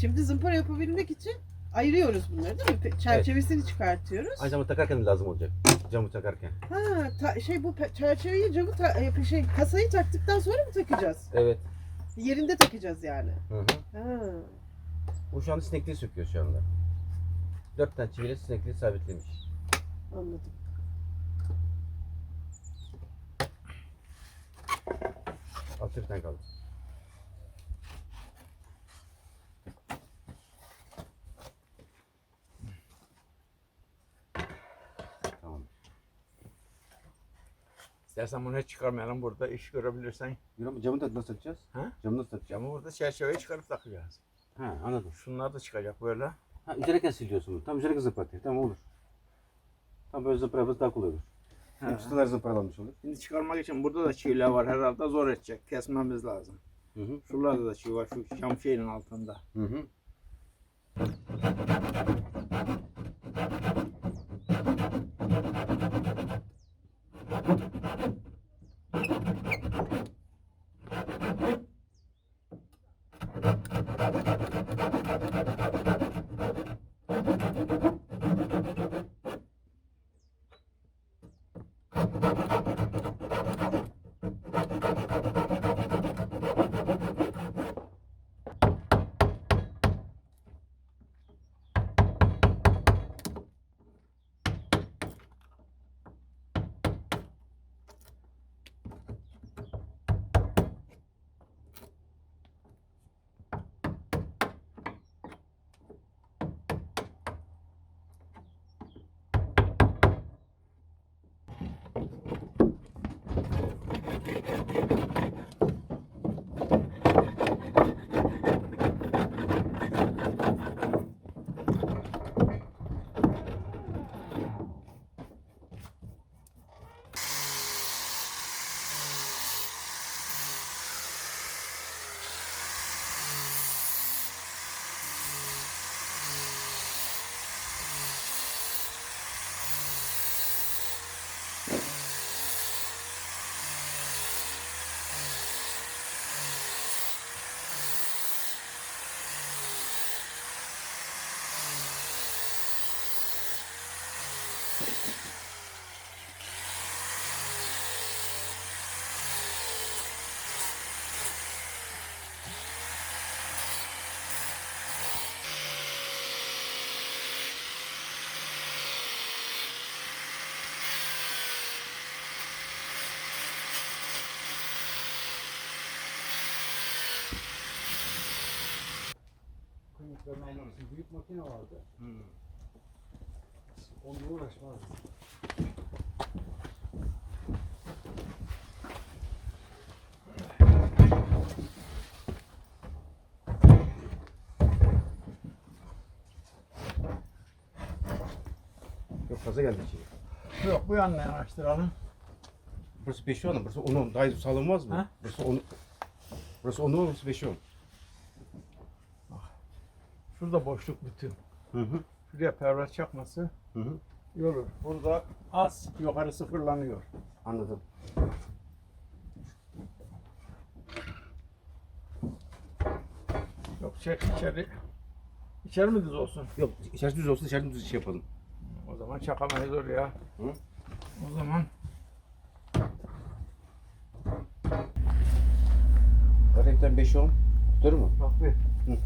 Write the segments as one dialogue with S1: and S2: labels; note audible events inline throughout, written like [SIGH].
S1: Şimdi zımpara yapabilmek için ayırıyoruz bunları değil mi? Pe- Çerçevesini çıkartıyoruz.
S2: Aynı zamanda takarken de lazım olacak. Camı takarken.
S1: Ha, ta- şey bu pe- çerçeveyi camı ta- e, şey kasayı taktıktan sonra mı takacağız?
S2: Evet.
S1: Yerinde takacağız yani.
S2: Hı hı.
S1: Ha.
S2: Bu şu anda sinekliği söküyor şu anda. Dört tane çiviyle sinekliği sabitlemiş.
S1: Anladım.
S2: Altı bir tane kaldı.
S3: İstersen bunu hiç çıkarmayalım burada iş görebilirsen.
S2: Yürü, camı da nasıl takacağız?
S3: Ha?
S2: Camı nasıl takacağız?
S3: Camı burada çerçeveyi çıkarıp takacağız.
S2: Ha anladım.
S3: Şunlar da çıkacak böyle.
S2: Ha üzerine siliyorsun bunu. Tam üzerine zıplatıyor. Tamam olur. Tam böyle zıparaması daha kolay olur. Hem çıtalar zıparalanmış olur.
S3: Şimdi çıkarmak için burada da çiviler var herhalde zor edecek. Kesmemiz lazım.
S2: Hı hı.
S3: Şuralarda da çivi var şu cam şeyinin altında.
S2: Hı hı.
S4: Thank you. Almak için büyük makine vardı. Onunla uğraşmazdı.
S2: Yok fazla geldi içeri.
S3: Yok bu yanına yanaştıralım.
S2: Burası 5 on, burası 10 daha sağlanmaz mı?
S3: Ha?
S2: Burası 10 Burası 10 burası 5 on.
S3: Şurada boşluk bütün.
S2: Hı hı.
S3: Şuraya pervaz çakması
S2: Hı hı.
S3: iyi olur. Burada az yukarı sıfırlanıyor.
S2: Anladım.
S3: Yok çek içeri. İçeri mi düz olsun?
S2: Yok içerisi düz olsun içerisi düz şey yapalım.
S3: O zaman çakamayız oraya.
S2: Hı?
S3: O zaman
S2: Zaten 5 10. Tutar mı?
S3: bak bir.
S2: Hı.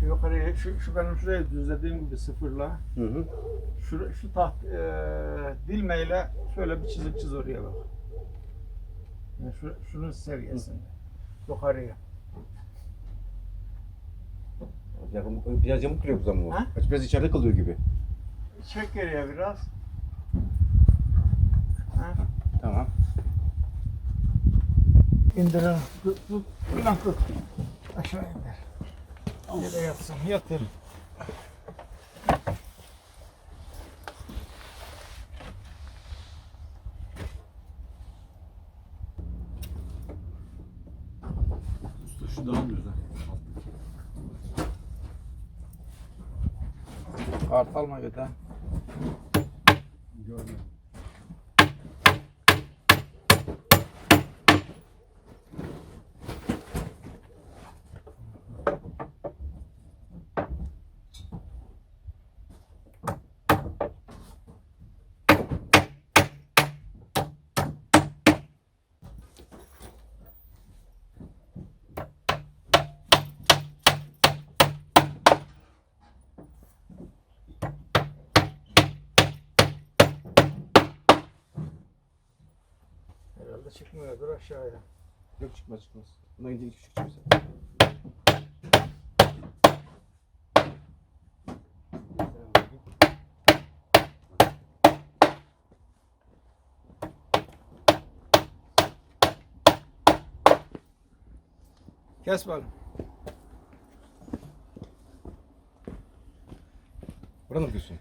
S3: Şu yukarıya, şu, şu benim şuraya düzlediğim gibi sıfırla.
S2: Hı hı.
S3: Şu, şu taht e, dilmeyle şöyle bir çizik çiz oraya bak. Yani şu, şunun seviyesinde. Yukarıya.
S2: Yakın, biraz yamuk kırıyor bu zaman.
S3: Ha?
S2: Biraz içeride kalıyor gibi.
S3: Çek geriye biraz. Ha?
S2: Tamam.
S3: İndirin. Tut, tut. Aşağı indir. Yere yatsın. Yatır.
S4: Şu daha güzel.
S3: Kartal mı göte?
S4: Görmedim.
S3: Aşağıya.
S2: Yok çıkmaz çıkmaz. Buna gidince küçük çıkacak.
S3: Kes bakalım.
S2: Buradan mı diyorsun?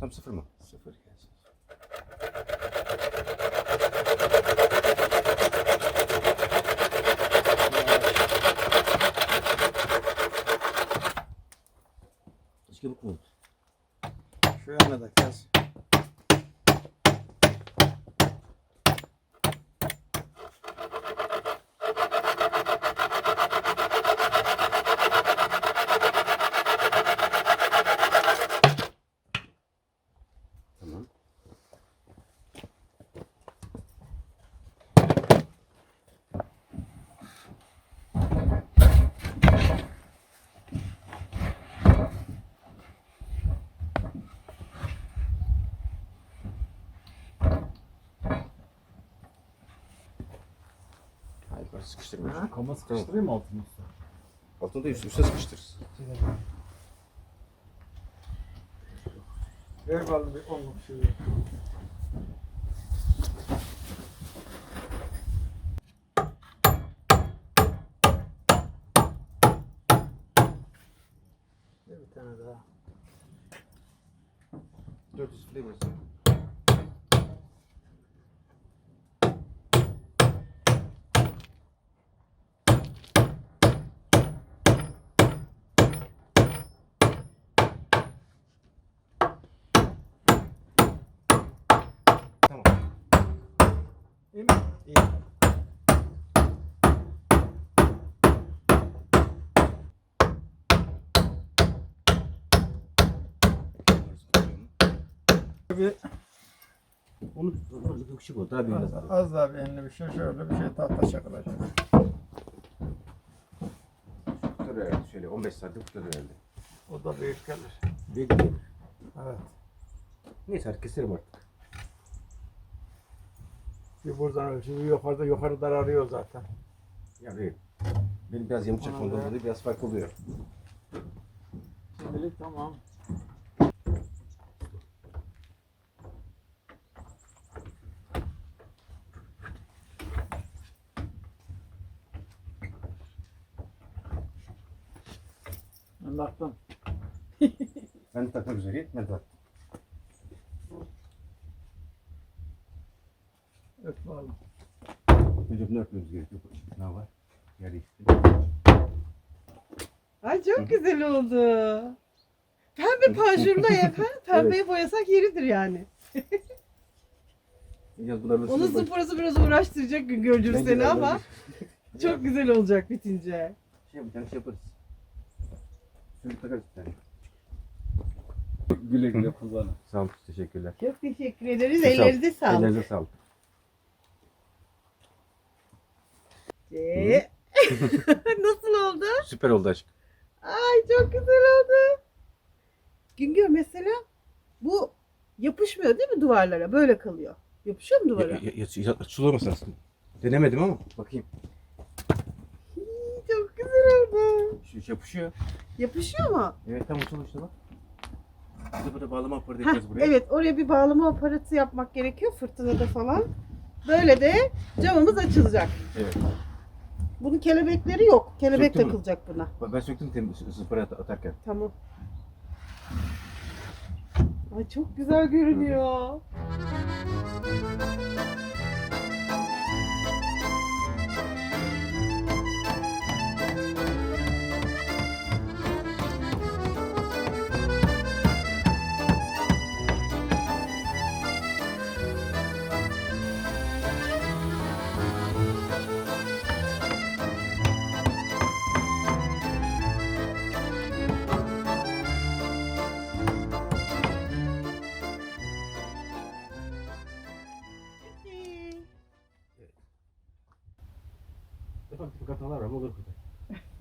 S2: Tam sıfır mı?
S3: Sıfır kes.
S2: Hiç yıllık mı?
S3: Şu yana da kes.
S2: Tamam. Hayır, yukarı
S4: Kama sıkıştırayım mı altını üstüne?
S2: Altını da üst, üste sıkıştırırız.
S3: Ver bakalım bir onluk suyu. Ver bir tane daha.
S2: 400 flavors. Tamam.
S3: İyi mi? İyi. Bir,
S2: Onu küçük oldu. Daha büyük
S3: az,
S2: lazım.
S3: az daha bir bir şey şöyle bir şey tahta çakılacak.
S2: Tutar herhalde şöyle 15 santim tutar herhalde.
S3: O da büyük gelir.
S2: Büyük değil.
S3: Evet.
S2: Neyse hadi keselim artık.
S3: Bir buradan ölçü, bir yukarıda yukarı daralıyor zaten.
S2: Ya bir benim biraz yamuk dolayı biraz fark oluyor.
S3: Şimdilik tamam. Ben baktım. [LAUGHS]
S2: Ben takmak üzereyim. Ben de tak.
S3: Öp bakalım.
S2: Önce bunu örtmemiz gerekiyor. Ne var? Yer değişti.
S1: Ay çok güzel oldu. Pembe panjurla ha? [LAUGHS] Pembeye boyasak yeridir yani. [LAUGHS]
S2: Bunlar
S1: Onun sporası biraz uğraştıracak Güngörcüm
S2: Bence
S1: seni
S2: de
S1: ama çok güzel olacak bitince.
S2: Şey tane şey yaparız. Şunu takarız bir tane.
S4: Güle güle kullanın.
S2: Sağ olun. Teşekkürler.
S1: Çok teşekkür ederiz.
S2: Sağ.
S1: Ellerinize sağlık.
S2: Ellerinize sağlık.
S1: Ee, [LAUGHS] [LAUGHS] Nasıl oldu?
S2: Süper oldu aşk.
S1: Ay çok güzel oldu. Güngör mesela bu yapışmıyor değil mi duvarlara? Böyle kalıyor. Yapışıyor mu duvara?
S2: Ya, ya, ya, ya, açılıyor aslında? Denemedim ama bakayım.
S1: Oldu.
S2: Şu yapışıyor.
S1: Yapışıyor mu?
S2: Evet tam açılıyor işte bak. Bir de burada bağlama aparatı yapacağız buraya.
S1: evet oraya bir bağlama aparatı yapmak gerekiyor fırtınada falan. Böyle de camımız açılacak.
S2: Evet.
S1: Bunun kelebekleri yok. Kelebek
S2: Söktün mü?
S1: takılacak buna.
S2: Ben- Ben söktüm temiz at- atarken.
S1: Tamam. Ay çok güzel görünüyor.
S2: Ufak tefek hatalar var ama olur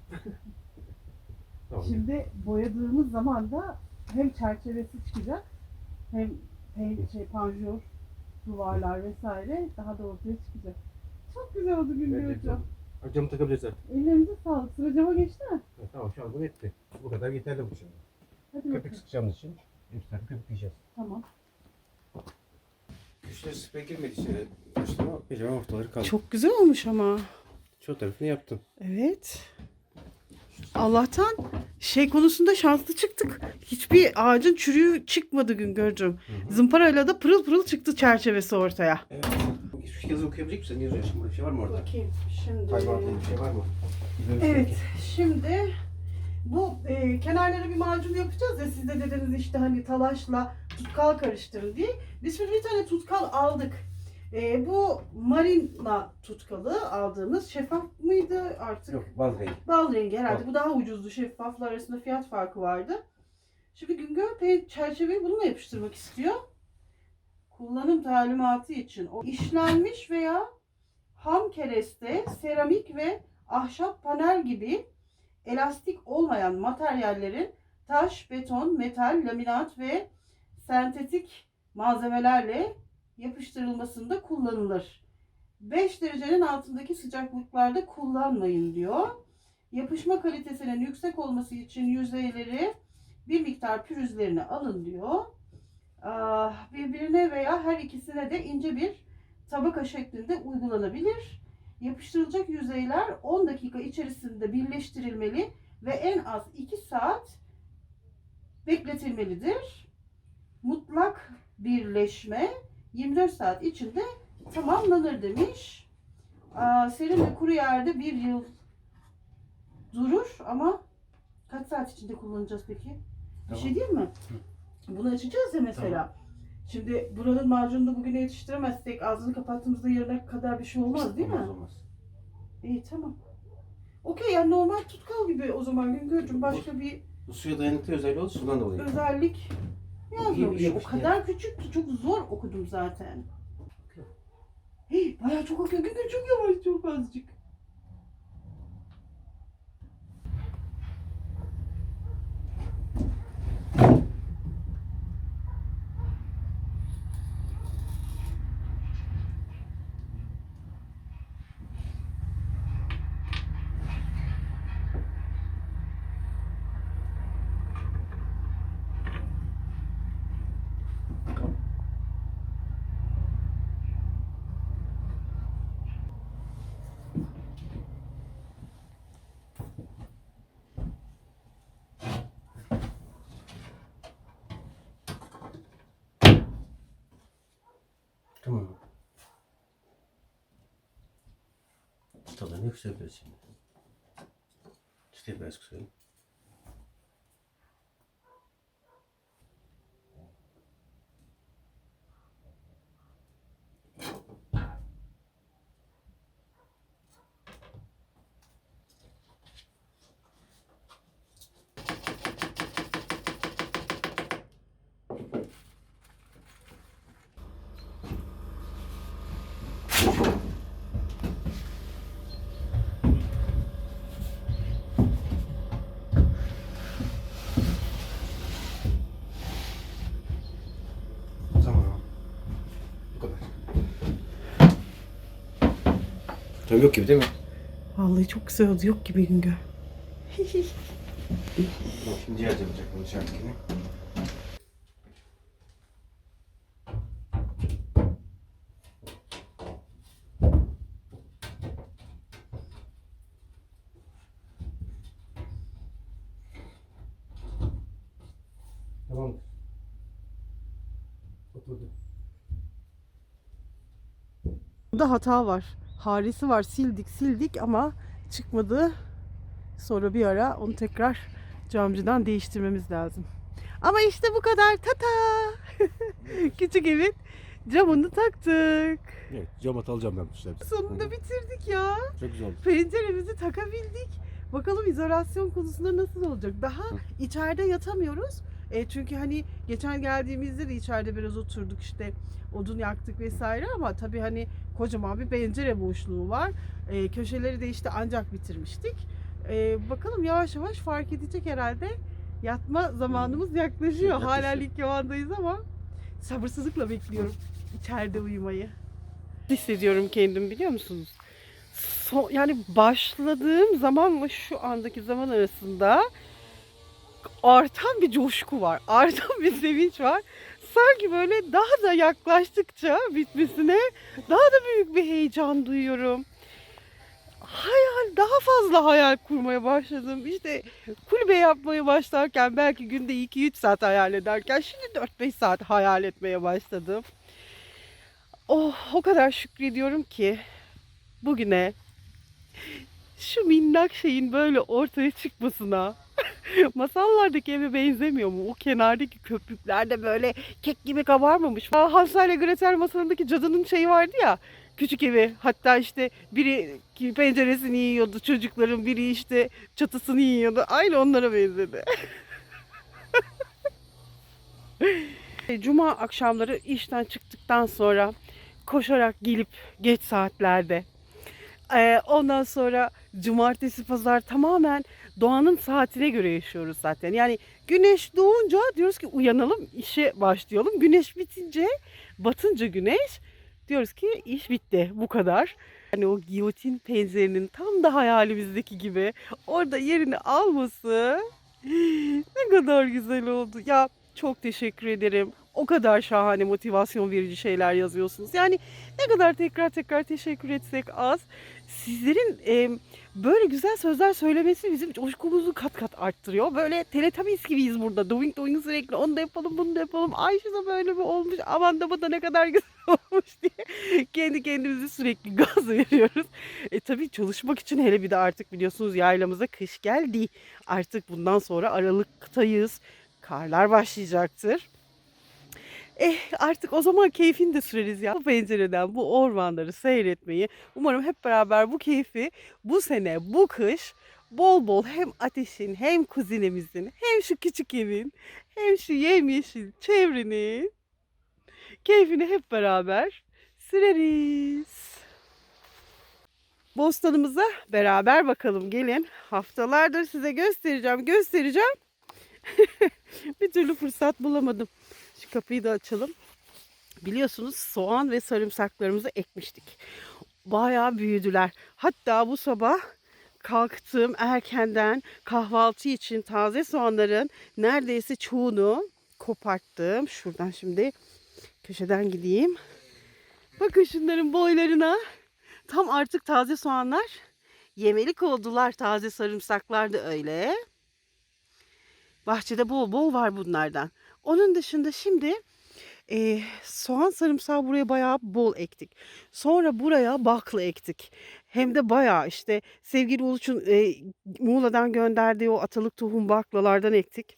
S2: [LAUGHS] tamam.
S1: Şimdi boyadığımız zaman da hem çerçevesi çıkacak hem, hem şey panjur duvarlar vesaire daha da ortaya çıkacak. Çok güzel oldu Güngör hocam.
S2: Camı takabiliriz artık.
S1: Ellerinize sağlık. Sıra cama geçti mi?
S2: Tamam şu an bu yetti. Bu kadar yeterli bu şimdi.
S1: Hadi
S2: Köpük
S1: bakalım.
S2: sıkacağımız için hepsini köpükleyeceğiz.
S1: Tamam.
S2: Güçler sprey girmedi içeri. Başlama pijama ortaları kaldı.
S1: Çok güzel olmuş ama.
S2: Çoğu tarafını yaptım.
S1: Evet. Allah'tan şey konusunda şanslı çıktık. Hiçbir ağacın çürüğü çıkmadı Güngör'cüğüm. Zımparayla da pırıl pırıl çıktı çerçevesi ortaya.
S2: Evet. Şu yazı okuyabilecek misin? Ne yazıyor şimdi? Bir şey var mı orada?
S1: Bakayım şimdi.
S2: Hayvan bir şey var mı? Güzel bir şey
S1: Evet, şimdi bu e, kenarlara bir macun yapacağız ya siz de dediniz işte hani talaşla tutkal karıştırın diye. Biz şimdi bir tane tutkal aldık. E, bu marina tutkalı aldığımız şeffaf mıydı artık?
S2: Yok vazgeçtim.
S1: Bal rengi herhalde.
S2: Bal.
S1: Bu daha ucuzdu. Şeffafla arasında fiyat farkı vardı. Şimdi Güngör çerçeveyi bununla yapıştırmak istiyor. Kullanım talimatı için o işlenmiş veya ham kereste, seramik ve ahşap panel gibi elastik olmayan materyallerin taş, beton, metal, laminat ve sentetik malzemelerle yapıştırılmasında kullanılır. 5 derecenin altındaki sıcaklıklarda kullanmayın diyor. Yapışma kalitesinin yüksek olması için yüzeyleri bir miktar pürüzlerini alın diyor. Ah, Birbirine veya her ikisine de ince bir tabaka şeklinde uygulanabilir. Yapıştırılacak yüzeyler 10 dakika içerisinde birleştirilmeli ve en az 2 saat bekletilmelidir. Mutlak birleşme 24 saat içinde tamamlanır demiş. Aa, serin ve kuru yerde bir yıl durur ama kaç saat içinde kullanacağız peki? Bir
S2: Tamam.
S1: şey değil mi? Bunu açacağız ya mesela. Şimdi buranın macununu bugüne yetiştiremezsek ağzını kapattığımızda yarına kadar bir şey olmaz değil mi?
S2: Olmaz olmaz.
S1: İyi tamam. Okey yani normal tutkal gibi o zaman Güngör'cüğüm başka bir
S2: Bu suya dayanıklı özelliği oldu sudan dolayı.
S1: özellik
S2: iyi
S1: O kadar küçük ki çok zor okudum zaten. Hey, bayağı çok okuyor. Güngör çok yavaş çok azıcık.
S2: Tamam. Çıtalarını yükseltiriz şimdi. Çıtayı biraz kısayım. Tamam. Bu kadar. Tam yok gibi değil mi?
S1: Vallahi çok güzel oldu. Yok gibi Güngör.
S2: Bak şimdi ciğer yapacak bunu dışarıdakini. Tamam. Oturdu.
S1: Burada hata var. Harisi var. Sildik sildik ama çıkmadı. Sonra bir ara onu tekrar camcıdan değiştirmemiz lazım. Ama işte bu kadar. Tata. [LAUGHS] Küçük evin camını taktık.
S2: Evet, cam alacağım ben bu sefer.
S1: Sonunda bitirdik ya.
S2: Çok güzel oldu.
S1: Penceremizi takabildik. Bakalım izolasyon konusunda nasıl olacak? Daha
S2: Hı.
S1: içeride yatamıyoruz. E, çünkü hani geçen geldiğimizde de içeride biraz oturduk işte odun yaktık vesaire ama tabii hani kocaman bir pencere boşluğu var. E, köşeleri de işte ancak bitirmiştik. E, bakalım yavaş yavaş fark edecek herhalde. Yatma zamanımız yaklaşıyor.
S2: Yaklaşıyor.
S1: Hala Likyovan'dayız ama sabırsızlıkla bekliyorum. içeride uyumayı. Hissediyorum kendimi biliyor musunuz? So- yani başladığım zamanla şu andaki zaman arasında artan bir coşku var. [LAUGHS] Artan bir sevinç var. Sanki böyle daha da yaklaştıkça bitmesine daha da büyük bir heyecan duyuyorum. Hayal, daha fazla hayal kurmaya başladım. İşte kulübe yapmaya başlarken belki günde 2-3 saat hayal ederken şimdi 4-5 saat hayal etmeye başladım. Oh, o kadar şükrediyorum ki bugüne şu minnak şeyin böyle ortaya çıkmasına [LAUGHS] masallardaki eve benzemiyor mu? O kenardaki köpükler de böyle kek gibi kabarmamış. Hansel ile Gretel masalındaki cadının şeyi vardı ya küçük evi. Hatta işte biri penceresini yiyordu çocukların biri işte çatısını yiyordu. Aynı onlara benzedi. [LAUGHS] Cuma akşamları işten çıktıktan sonra koşarak gelip geç saatlerde ee, ondan sonra cumartesi pazar tamamen doğanın saatine göre yaşıyoruz zaten. Yani güneş doğunca diyoruz ki uyanalım işe başlayalım. Güneş bitince batınca güneş diyoruz ki iş bitti bu kadar. Hani o giyotin pencerenin tam da hayalimizdeki gibi orada yerini alması [GASPS] ne kadar güzel oldu. Ya çok teşekkür ederim. O kadar şahane motivasyon verici şeyler yazıyorsunuz. Yani ne kadar tekrar tekrar teşekkür etsek az. Sizlerin e, böyle güzel sözler söylemesi bizim coşkumuzu kat kat arttırıyor. Böyle teletabiz gibiyiz burada. Doing doing sürekli onu da yapalım bunu da yapalım. Ay şu da böyle mi olmuş aman da bu da ne kadar [LAUGHS] güzel olmuş diye kendi kendimize sürekli [LAUGHS] gaz veriyoruz. E tabii çalışmak için hele bir de artık biliyorsunuz yaylamıza kış geldi. Artık bundan sonra Aralık'tayız. Karlar başlayacaktır. Eh artık o zaman keyfini de süreriz ya. Bu pencereden bu ormanları seyretmeyi. Umarım hep beraber bu keyfi bu sene bu kış bol bol hem ateşin hem kuzinemizin hem şu küçük evin hem şu yemyeşil çevrenin keyfini hep beraber süreriz. Bostanımıza beraber bakalım gelin. Haftalardır size göstereceğim göstereceğim. [LAUGHS] bir türlü fırsat bulamadım. Şu kapıyı da açalım. Biliyorsunuz soğan ve sarımsaklarımızı ekmiştik. Bayağı büyüdüler. Hatta bu sabah kalktım erkenden kahvaltı için taze soğanların neredeyse çoğunu koparttım. Şuradan şimdi köşeden gideyim. Bakın şunların boylarına. Tam artık taze soğanlar yemelik oldular. Taze sarımsaklar da öyle. Bahçede bol bol var bunlardan. Onun dışında şimdi e, soğan sarımsağı buraya bayağı bol ektik. Sonra buraya bakla ektik. Hem de bayağı işte sevgili Uluç'un e, Muğla'dan gönderdiği o atalık tohum baklalardan ektik.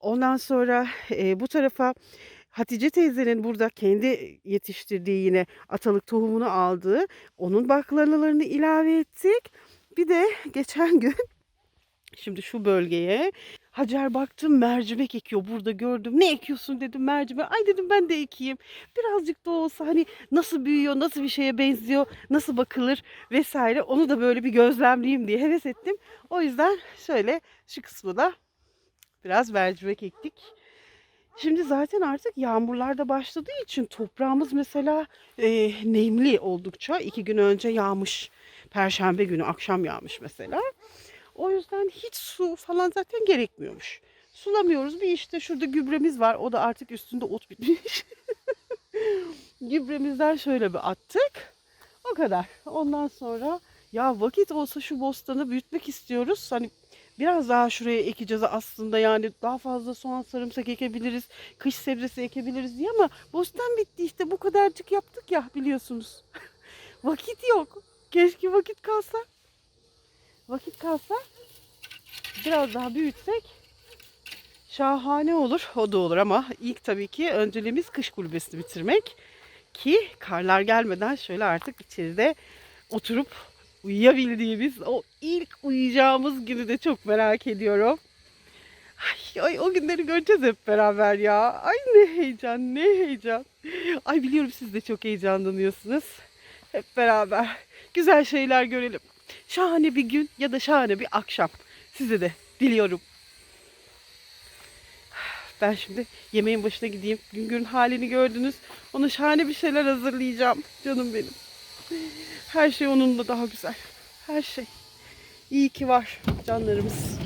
S1: Ondan sonra e, bu tarafa Hatice teyzenin burada kendi yetiştirdiği yine atalık tohumunu aldığı onun baklavalarını ilave ettik. Bir de geçen gün [LAUGHS] şimdi şu bölgeye Hacer baktım mercimek ekiyor burada gördüm. Ne ekiyorsun dedim mercimek. Ay dedim ben de ekeyim. Birazcık da olsa hani nasıl büyüyor, nasıl bir şeye benziyor, nasıl bakılır vesaire. Onu da böyle bir gözlemleyeyim diye heves ettim. O yüzden şöyle şu kısmı da biraz mercimek ektik. Şimdi zaten artık yağmurlar da başladığı için toprağımız mesela e, nemli oldukça. iki gün önce yağmış. Perşembe günü akşam yağmış mesela. O yüzden hiç su falan zaten gerekmiyormuş. Sulamıyoruz. Bir işte şurada gübremiz var. O da artık üstünde ot bitmiş. [LAUGHS] Gübremizden şöyle bir attık. O kadar. Ondan sonra ya vakit olsa şu bostanı büyütmek istiyoruz. Hani biraz daha şuraya ekeceğiz aslında yani daha fazla soğan sarımsak ekebiliriz. Kış sebzesi ekebiliriz diye ama bostan bitti işte bu kadarcık yaptık ya biliyorsunuz. [LAUGHS] vakit yok. Keşke vakit kalsa vakit kalsa biraz daha büyütsek şahane olur. O da olur ama ilk tabii ki önceliğimiz kış kulübesini bitirmek. Ki karlar gelmeden şöyle artık içeride oturup uyuyabildiğimiz o ilk uyuyacağımız günü de çok merak ediyorum. Ay, ay o günleri göreceğiz hep beraber ya. Ay ne heyecan ne heyecan. Ay biliyorum siz de çok heyecanlanıyorsunuz. Hep beraber güzel şeyler görelim şahane bir gün ya da şahane bir akşam size de diliyorum. Ben şimdi yemeğin başına gideyim. Güngör'ün halini gördünüz. Ona şahane bir şeyler hazırlayacağım. Canım benim. Her şey onunla daha güzel. Her şey. İyi ki var canlarımız.